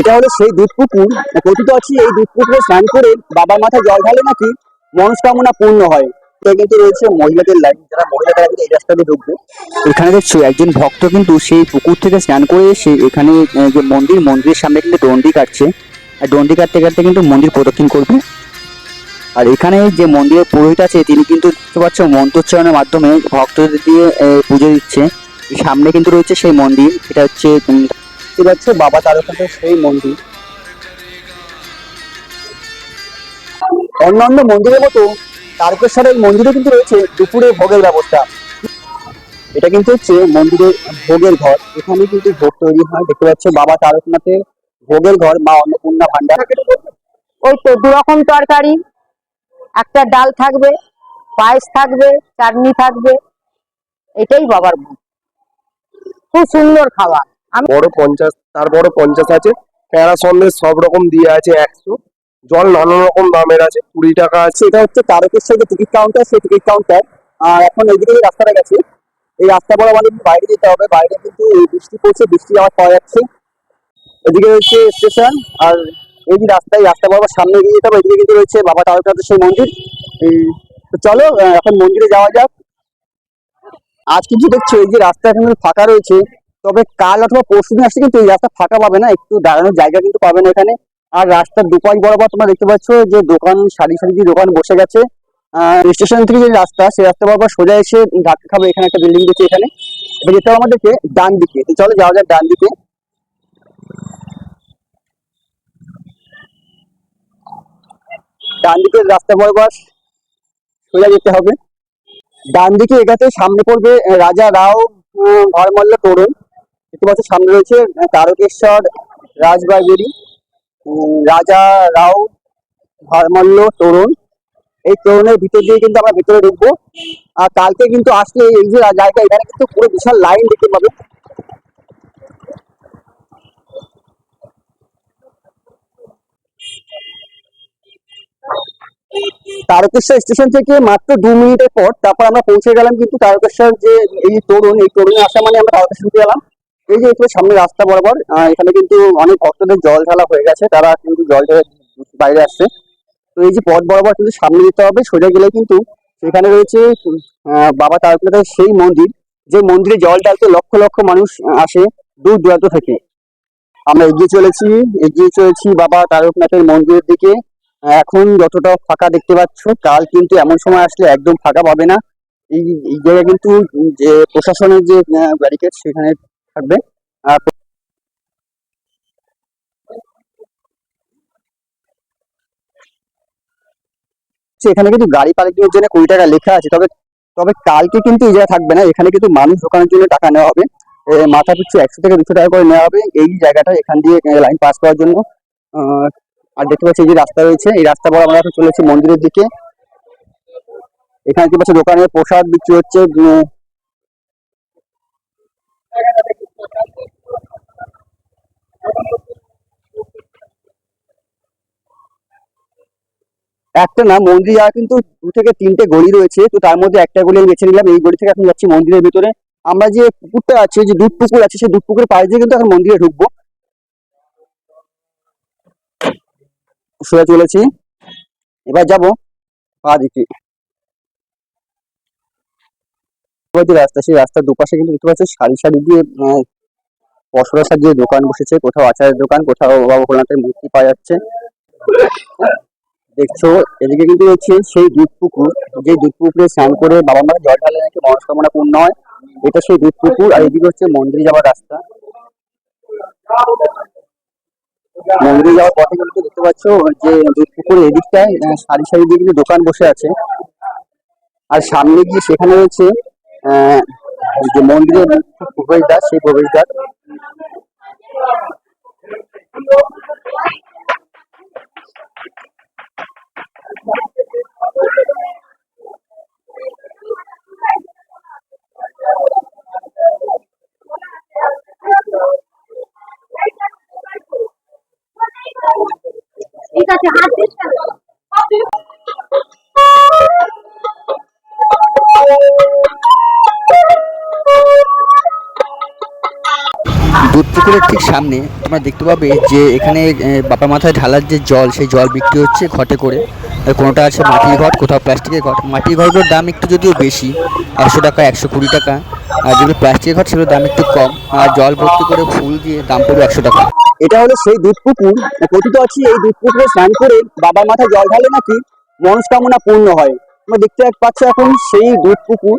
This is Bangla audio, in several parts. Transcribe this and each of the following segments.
এটা হলো সেই দুধ পুকুর। কথিত আছে এই দুধ পুকুরে স্নান করে বাবার মাথায় জল ঢালে নাকি মনস্কামনা পূর্ণ হয়। এটা কিন্তু রয়েছে মহিলাদের লাইন যারা মহিলা তারা কিন্তু এই রাস্তা দিয়ে ঢুকবে, এখানে দেখছ একজন ভক্ত কিন্তু সেই পুকুর থেকে স্নান করে এসে এখানে যে মন্দির, মন্দিরের সামনে কিন্তু ডন্ডি কাটছে। আর ডন্ডি কাটতে কাটতে কিন্তু মন্দির প্রদক্ষিণ করবে। আর এখানে যে মন্দিরের পুরোহিত আছে, তিনি কিন্তু দেখতে পাচ্ছ মন্ত্রোচ্চারণের মাধ্যমে ভক্তদের দিয়ে পুজো দিচ্ছে। সামনে কিন্তু রয়েছে সেই মন্দির, এটা হচ্ছে দেখতে পাচ্ছ, বাবা তারকান্তের সেই মন্দির। অন্যান্য মন্দিরের মতো তারকেশ্বরের মন্দিরে কিন্তু রয়েছে দুপুরে ভোগের ব্যবস্থা। এটা কিন্তু হচ্ছে মন্দিরের ভোগের ঘর। এখানে কিন্তু ভোগ তৈরি হয়। দেখতে পাচ্ছ, বাবা তারকনাথের ভোগের ঘর, মা অন্নপূর্ণা ভান্ডার। ওই তো দু রকম তরকারি। একটা ডাল থাকবে, পায়েস থাকবে, চাটনি থাকবে। এটাই বাবার ভোগ খুব সুন্দর খাবার। বড় পঞ্চাশ তার বড় পঞ্চাশ আছে। প্যারা সন্দেশ সব রকম দিয়ে আছে একশো। জল নানা রকম দামের আছে কুড়ি টাকা আছে। সেটা হচ্ছে তারকেশ্বর যে টিকিট কাউন্টার সেই টিকিট কাউন্টার আর এখন এইদিকে রাস্তাটা গেছে এই রাস্তা বড় আমাদের বাইরে যেতে হবে। বাইরে কিন্তু এই বৃষ্টি পড়ছে বৃষ্টি আবার পাওয়া যাচ্ছে। এদিকে রয়েছে স্টেশন আর এই যে রাস্তা এই রাস্তা বরাবর সামনে এগিয়ে যেতে হবে। এদিকে কিন্তু রয়েছে বাবা তারকনাথের সেই মন্দির চলো এখন মন্দিরে যাওয়া যাক। আজ কিন্তু দেখছ এই যে রাস্তা এখন ফাঁকা রয়েছে। তবে কাল অথবা পরশু দিন আসলে কিন্তু এই রাস্তা ফাঁকা পাবে না, একটু দাঁড়ানোর জায়গা কিন্তু পাবে না এখানে। আর রাস্তার দুপাশ বরাবর তোমরা দেখতে পাচ্ছ যে দোকান, সারি সারি দিয়ে দোকান বসে গেছে। স্টেশন থেকে যে রাস্তা, সেই রাস্তা বরাবর সোজা এসে ধাক্কা খাবে এখানে একটা বিল্ডিং দিচ্ছে এখানে। এবার যেতে হবে আমাদেরকে ডান দিকে। তো চলো যাওয়া যাক ডান দিকে। ডান দিকের রাস্তা বরাবর সোজা যেতে হবে। ডান দিকে এগাতে সামনে পড়বে রাজা রাও ঘরমল্ল তোরণ। দেখতে পাচ্ছ সামনে রয়েছে তারকেশ্বর রাজবাড়ি উম, রাজা রাও ধর্মাল্য তরুণ। এই তরুণের ভিতর দিয়ে কিন্তু আমরা ভিতরে ঢুকবো। আর কালকে কিন্তু আসলে এই যে জায়গা এখানে কিন্তু পুরো বিশাল লাইন দেখতে পাবে। তারকেশ্বর স্টেশন থেকে মাত্র দু মিনিটের পর তারপর আমরা পৌঁছে গেলাম কিন্তু তারকেশ্বর যে এই তরুণ এই তরুণে আসা মানে আমরা তারকেশ্বর গেলাম। এই যে একটু সামনে রাস্তা বরাবর এখানে কিন্তু অনেক ভক্তদের জল ঢালা হয়ে গেছে, তারা কিন্তু জল ঢেলে বাইরে আসছে। তো এই যে পথ বরাবর কিন্তু সামনে যেতে হবে, সোজা গেলে কিন্তু সেখানে রয়েছে বাবা তারকনাথের সেই মন্দির, যে মন্দিরে জল ঢালতে লক্ষ লক্ষ মানুষ আসে দূর দূরান্ত থেকে। আমরা এগিয়ে চলেছি এগিয়ে চলেছি বাবা তারকনাথের মন্দিরের দিকে। এখন যতটা ফাঁকা দেখতে পাচ্ছ, কাল কিন্তু এমন সময় আসলে একদম ফাঁকা পাবে না। এই জায়গায় কিন্তু যে প্রশাসনের যে ব্যারিকেড সেখানে থাকবে। এখানে কিন্তু গাড়ি পার্কিং এর জন্য কুড়ি টাকা লেখা আছে। তবে তবে কালকে কিন্তু এই থাকবে না। এখানে কিন্তু মানুষ ঢোকানোর জন্য টাকা নেওয়া হবে। মাথা পিছু একশো থেকে দুশো টাকা করে নেওয়া হবে। এই জায়গাটা এখান দিয়ে লাইন পাস করার জন্য। আর দেখতে পাচ্ছি যে রাস্তা রয়েছে। এই রাস্তা বড় আমরা চলেছি মন্দিরের দিকে। এখানে কি পাচ্ছি দোকানে প্রসাদ বিক্রি হচ্ছে। একটা না, মন্দির যাওয়া কিন্তু দু থেকে তিনটে গলি রয়েছে, তো তার মধ্যে একটা গলি আমি বেছে নিলাম, এই গলি থেকে এখন যাচ্ছি মন্দিরের ভিতরে। আমরা যে পুকুরটা আছে, যে দুধ পুকুর আছে, সেই দুধ পুকুরের পাড়ে দিয়ে কিন্তু এখন মন্দিরে ঢুকবো। সোজা চলেছি। এবার যাব পা দিকে। রাস্তা, সেই রাস্তার দুপাশে কিন্তু দেখতে পাচ্ছি, সারি সারি দিয়ে পসরা সাজিয়ে দোকান বসেছে কোথাও আচারের দোকান কোথাও বাবা ভোলানাথের মূর্তি পাওয়া যাচ্ছে। দেখছ এদিকে কিন্তু হচ্ছে সেই দুধ পুকুর যে দুধ পুকুরে স্নান করে বাবা মারা জল ঢালে নাকি মনস্কামনা পূর্ণ হয় এটা সেই দুধ পুকুর আর এদিকে হচ্ছে মন্দিরে যাওয়ার রাস্তা। মন্দিরে যাওয়ার পথে কিন্তু দেখতে পাচ্ছ যে দুধ পুকুরের এদিকটায় সারি সারি দিয়ে কিন্তু দোকান বসে আছে। আর সামনে গিয়ে সেখানে রয়েছে আহ, যে মন্দিরের মুখ্য প্রবেশদ্বার সেই প্রবেশদ্বার ঠিক আছে হাত দুধ পুকুরের ঠিক সামনে তোমরা দেখতে পাবে যে এখানে বাপা মাথায় ঢালার যে জল, সেই জল বিক্রি হচ্ছে ঘটে করে। কোনোটা আছে মাটির ঘট কোথাও প্লাস্টিকের ঘট মাটির ঘরগুলোর দাম একটু যদিও বেশি, একশো টাকা, একশো কুড়ি টাকা। আর যেগুলো প্লাস্টিকের ঘট সেগুলোর দাম একটু কম। আর জল ভর্তি করে ফুল দিয়ে দাম পড়বে একশো টাকা। এটা হলো সেই দুধ পুকুর। কথিত আছে, এই দুধ পুকুরে স্নান করে বাবার মাথায় জল ঢালে নাকি মনস্কামনা পূর্ণ হয়। তোমরা দেখতে পাচ্ছ এখন সেই দুধ পুকুর।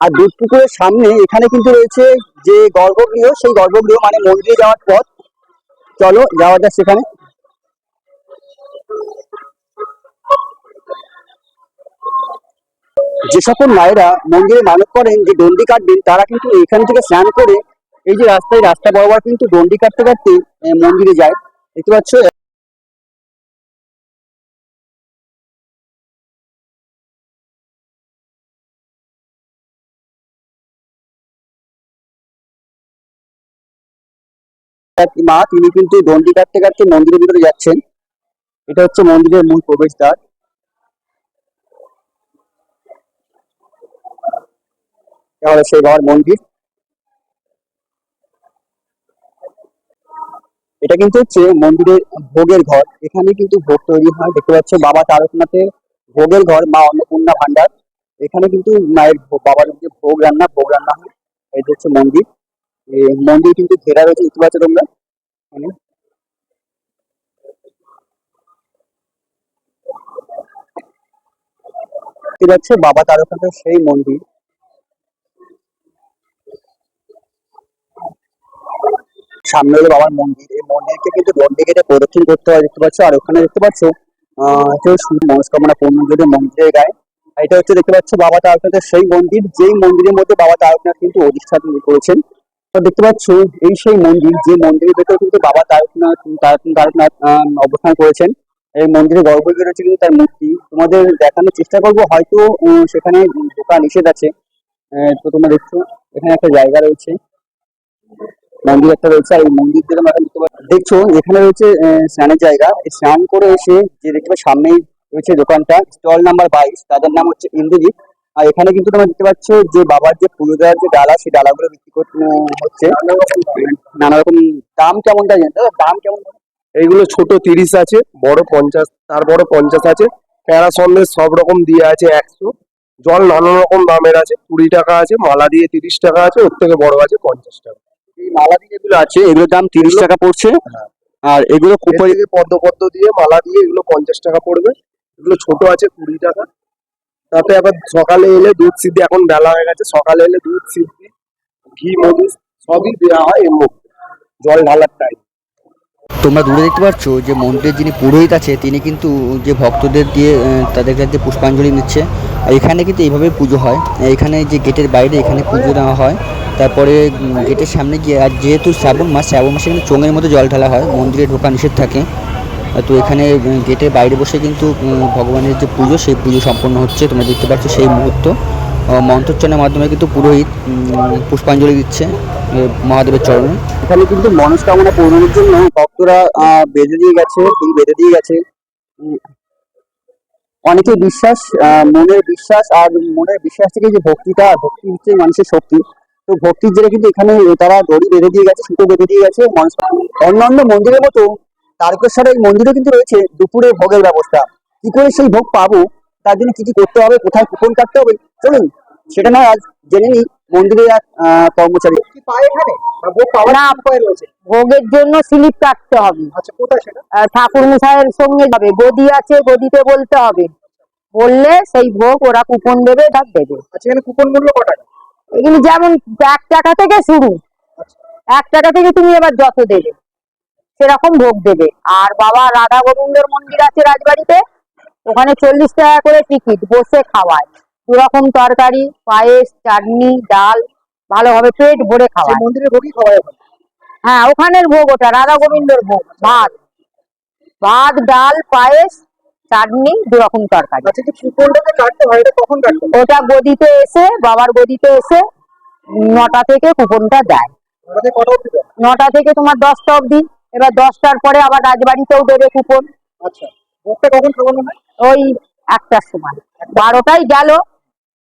আর দুধ পুকুরের সামনে এখানে কিন্তু রয়েছে যে গর্ভগৃহ, সেই গর্ভগৃহ মানে মন্দিরে যাওয়ার পথ। চলো, যাওয়া যাক সেখানে। যে সকল মায়েরা মন্দিরে মানত করেন, যে দণ্ডি কাটবেন, তারা কিন্তু এখান থেকে স্নান করে এই যে রাস্তায়, রাস্তা বরাবর কিন্তু দণ্ডি কাটতে কাটতে মন্দিরে যায়। দেখতে পাচ্ছ মা, তিনি কিন্তু দণ্ডি কাটতে কাটতে মন্দিরের ভিতরে যাচ্ছেন। এটা হচ্ছে মন্দিরের মূল প্রবেশদ্বার। তাহলে সেই বাবার মন্দির। এটা কিন্তু হচ্ছে মন্দিরের ভোগের ঘর। এখানে কিন্তু ভোগ তৈরি হয়। দেখতে পাচ্ছ বাবা তারকনাথের ভোগের ঘর, মা অন্নপূর্ণা ভান্ডার এখানে কিন্তু মায়ের বাবার যে ভোগ রান্না ভোগ রান্না হয়। এটা হচ্ছে মন্দির। মন্দির কিন্তু ঘেরা রয়েছে, দেখতে পাচ্ছ তোমরা? পাচ্ছ বাবা তারকনাথের সেই মন্দির। সামনে হলো বাবার মন্দির। এই মন্দিরকে কিন্তু দণ্ডি কেটে প্রদক্ষিণ করতে হয়, দেখতে পাচ্ছ? আর ওখানে দেখতে পাচ্ছ, আহ মনস্কামনা পূর্ণ যদি মন্দিরের গায়ে। এটা হচ্ছে দেখতে পাচ্ছ বাবা তারকনাথের সেই মন্দির, যেই মন্দিরের মধ্যে বাবা তারকনাথ কিন্তু অধিষ্ঠান করেছেন। দেখতে পাচ্ছ, এই সেই মন্দির, যে মন্দিরের ভেতর কিন্তু বাবা তারকনাথ তারকনাথ অবস্থান করেছেন। এই মন্দিরের গর্ভগৃহ রয়েছে কিন্তু তার মূর্তি। তোমাদের দেখানোর চেষ্টা করব, হয়তো সেখানে ঢোকা নিষেধ আছে। তো তোমরা দেখছ, এখানে একটা জায়গা রয়েছে। মন্দির একটা রয়েছে, আর এই মন্দির থেকে আমরা দেখতে পাচ্ছি, দেখছ, এখানে রয়েছে স্নানের জায়গা। স্নান করে এসে যে দেখতে পাচ্ছ, সামনেই রয়েছে দোকানটা, স্টল নাম্বার বাইশ, তাদের নাম হচ্ছে ইন্দ্রজিৎ। আর এখানে কিন্তু তোমরা দেখতে পাচ্ছ যে বাবার যে পুজো দেওয়ার যে ডালা সেই ডালাগুলো বিক্রি করতে হচ্ছে। নানা রকম দাম কেমন তাই জানি দাম কেমন এইগুলো ছোট তিরিশ আছে বড় পঞ্চাশ তার বড় পঞ্চাশ আছে। প্যারা সন্দেশ সব রকম দিয়ে আছে একশো। জল নানা রকম দামের আছে কুড়ি টাকা আছে মালা দিয়ে তিরিশ টাকা আছে ওর থেকে বড় আছে পঞ্চাশ টাকা। এই মালা দিয়ে যেগুলো আছে এগুলোর দাম তিরিশ টাকা পড়ছে। হ্যাঁ। আর এগুলো এর পদ্ম পদ্ম দিয়ে মালা দিয়ে এগুলো পঞ্চাশ টাকা পড়বে। এগুলো ছোট আছে কুড়ি টাকা। তাতে আবার সকালে এলে দুধ সিদ্ধি, এখন বেলা হয়ে গেছে, সকালে এলে দুধ সিদ্ধি, ঘি, মধু সবই দেওয়া হয় এর মধ্যে, জল ঢালার টাইম তোমরা দূরে দেখতে পাচ্ছ যে মন্দিরের যিনি পুরোহিত আছে, তিনি কিন্তু যে ভক্তদের দিয়ে তাদের কাছে পুষ্পাঞ্জলি নিচ্ছে। আর এখানে কিন্তু এইভাবে পুজো হয়। এখানে যে গেটের বাইরে এখানে পুজো দেওয়া হয়। তারপরে গেটের সামনে গিয়ে, আর যেহেতু শ্রাবণ মাস, শ্রাবণ মাসে কিন্তু চোঙের মতো জল ঢালা হয়, মন্দিরে ঢোকা নিষেধ থাকে। তো এখানে গেটের বাইরে বসে কিন্তু ভগবানের যে পুজো সেই পুজো সম্পন্ন হচ্ছে। তোমরা দেখতে পাচ্ছ সেই মুহূর্ত। মন্ত্রোচ্চারণের মাধ্যমে কিন্তু পুরোহিত পুষ্পাঞ্জলি দিচ্ছে মহাদেবের চরণে। এখানে কিন্তু মনস্কামনা পূরণের জন্য ভক্তরা বেঁধে দিয়ে গেছে বেঁধে দিয়ে গেছে। উম, অনেকের বিশ্বাস মনের বিশ্বাস আর মনের বিশ্বাস থেকে যে ভক্তিটা ভক্তি হচ্ছে মানুষের শক্তি। তো ভক্তির জেরে কিন্তু এখানে তারা দড়ি বেঁধে দিয়ে গেছে সুতো বেঁধে দিয়ে গেছে অন্যান্য মন্দিরের মতো তারকেশ্বরের এই মন্দিরে কিন্তু রয়েছে দুপুরে ভোগের ব্যবস্থা। কি করে সেই ভোগ পাবো? তার জন্য কি কি করতে হবে? কোথায় কুপন কাটতে হবে? চলুন সেটা না আজ জেনে নিই মন্দিরে এক আহ, কর্মচারী। ভোগের জন্য স্লিপ কাটতে হবে। আচ্ছা কোথায় ঠাকুর মশাইয়ের সঙ্গে যাবে। গদি আছে গদিতে বলতে হবে। বললে সেই ভোগ ওরা কুপন দেবে তার দেবে। আচ্ছা এখানে কুপন মূল্য কত টাকা? এগুলি যেমন এক টাকা থেকে শুরু। এক টাকা থেকে তুমি এবার যত দেবে। সেরকম ভোগ দেবে। আর বাবা রাধা গোবিন্দর মন্দির আছে রাজবাড়িতে ওখানে চল্লিশ টাকা করে টিকিট বসে খাওয়ায়। দু রকম তরকারি পায়েস চাটনি ডাল ভালোভাবে পেট ভরে খাওয়ায়। মন্দিরে ভোগই খাওয়া হ্যাঁ ওখানের ভোগ ওটা রাধা গোবিন্দর ভোগ ভাত। ভাত ডাল পায়েস চাটনি দু রকম তরকারি। আচ্ছা ওটা গদিতে এসে বাবার গদিতে এসে নটা থেকে কুপনটা দেয়। দেয়? নটা থেকে তোমার দশটা অবধি। এবার দশটার পরে আবার রাজবাড়িতেও দেবে কুপন। আচ্ছা ভোগটা কখন খাওয়ানো হয় ওই একটার সময়। বারোটায় গেল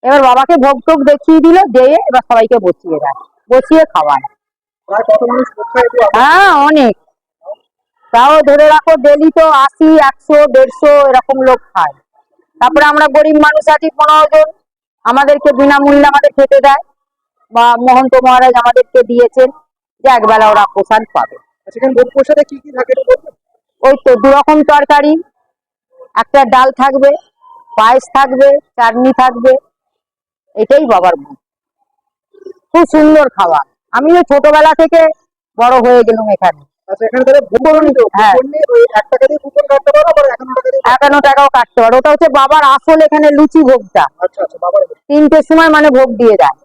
এবার বাবাকে ভোগ টোগ দেখিয়ে দিল দিয়ে এবার সবাইকে বসিয়ে দেয়। বসিয়ে খাওয়ায়। হ্যাঁ অনেক। তাও ধরে রাখো ডেলি তো আশি একশো দেড়শো এরকম লোক খায়। তারপরে আমরা গরিব মানুষ আছি পনেরো জন। আমাদেরকে বিনামূল্যে আমাদের খেতে দেয়। বা মহন্ত মহারাজ আমাদেরকে দিয়েছেন যে একবেলা ওরা প্রসাদ পাবে সেখানে ভোগ প্রসাদে কি কি থাকে? ওই তো দু রকম তরকারি। একটা ডাল থাকবে পায়েস থাকবে চাটনি থাকবে। এটাই বাবার ভোগ খুব সুন্দর খাবার। আমিও ছোটবেলা থেকে বড় হয়ে গেলাম এখানে। আচ্ছা হ্যাঁ। একান্ন টাকাও কাটতে পারো। ওটা হচ্ছে বাবার আসল এখানে লুচি ভোগটা। আচ্ছা আচ্ছা বাবার তিনটের সময় মানে ভোগ দিয়ে দেয়।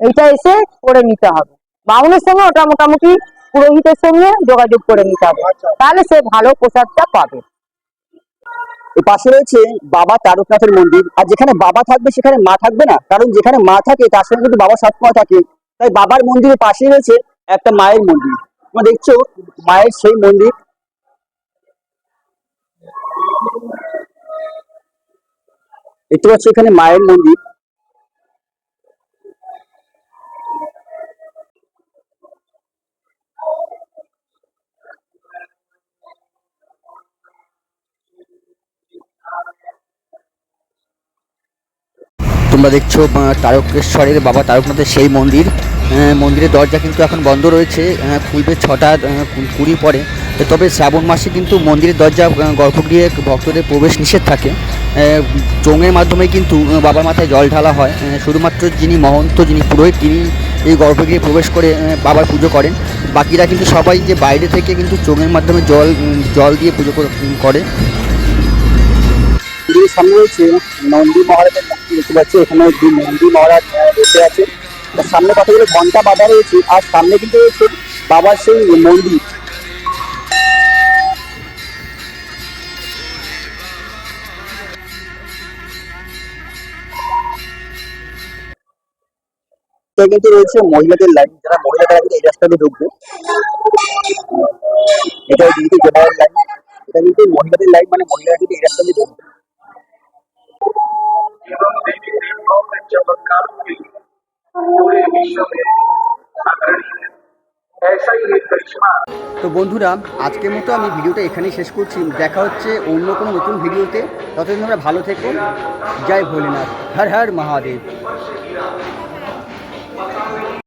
এইটা এসে করে নিতে হবে। বাউনের সঙ্গে ওটা মোটামুটি পুরোহিতের সঙ্গে যোগাযোগ করে নিতে হবে। আচ্ছা। তাহলে সে ভালো প্রসাদটা পাবে। পাশে রয়েছে বাবা তারকনাথের মন্দির। আর যেখানে বাবা থাকবে সেখানে মা থাকবে না। কারণ যেখানে মা থাকে তার সঙ্গে কিন্তু বাবা সবসময় থাকে। তাই বাবার মন্দিরের পাশে রয়েছে একটা মায়ের মন্দির। তোমরা দেখছ মায়ের সেই মন্দির। দেখতে পাচ্ছ এখানে মায়ের মন্দির। তোমরা দেখছ তারকেশ্বরের বাবা তারকনাথের সেই মন্দির। মন্দিরের দরজা কিন্তু এখন বন্ধ রয়েছে। আহ, খুলবে ছটা কুড়ি পরে। তবে শ্রাবণ মাসে কিন্তু মন্দিরের দরজা গর্ভগৃহে ভক্তদের প্রবেশ নিষেধ থাকে। চোঙের মাধ্যমে কিন্তু বাবার মাথায় জল ঢালা হয়। শুধুমাত্র যিনি মহন্ত যিনি পুরোহিত তিনি এই গর্ভগৃহে প্রবেশ করে বাবার পুজো করেন। বাকিরা কিন্তু সবাই যে বাইরে থেকে কিন্তু চোঙের মাধ্যমে জল জল দিয়ে পুজো করে- করে মন্দিরের সামনে রয়েছে নন্দী মহারাজের মূর্তি দেখতে পাচ্ছি। এখানে নন্দী মহারাজ বসে আছে তার সামনে কতগুলো ঘণ্টা বাঁধা রয়েছে, আর সামনে কিন্তু রয়েছে বাবার সেই মন্দির। কিন্তু রয়েছে মহিলাদের লাইন, যারা কিন্তু এই রাস্তা দিয়ে ঢুকবে এটা জেনারেল লাইন। এটা কিন্তু মহিলাদের লাইন মানে মহিলারা কিন্তু এই রাস্তা দিয়ে ঢুকবে। पूरे विश्व में अग्रणी है ऐसा ही एक करिश्मा তো বন্ধুরা আজকের মতো আমি ভিডিওটা এখানেই শেষ করছি দেখা হচ্ছে অন্য কোনো নতুন ভিডিওতে ততদিন তোমরা ভালো থেকো জয় ভোলেনাথ হর হর মহাদেব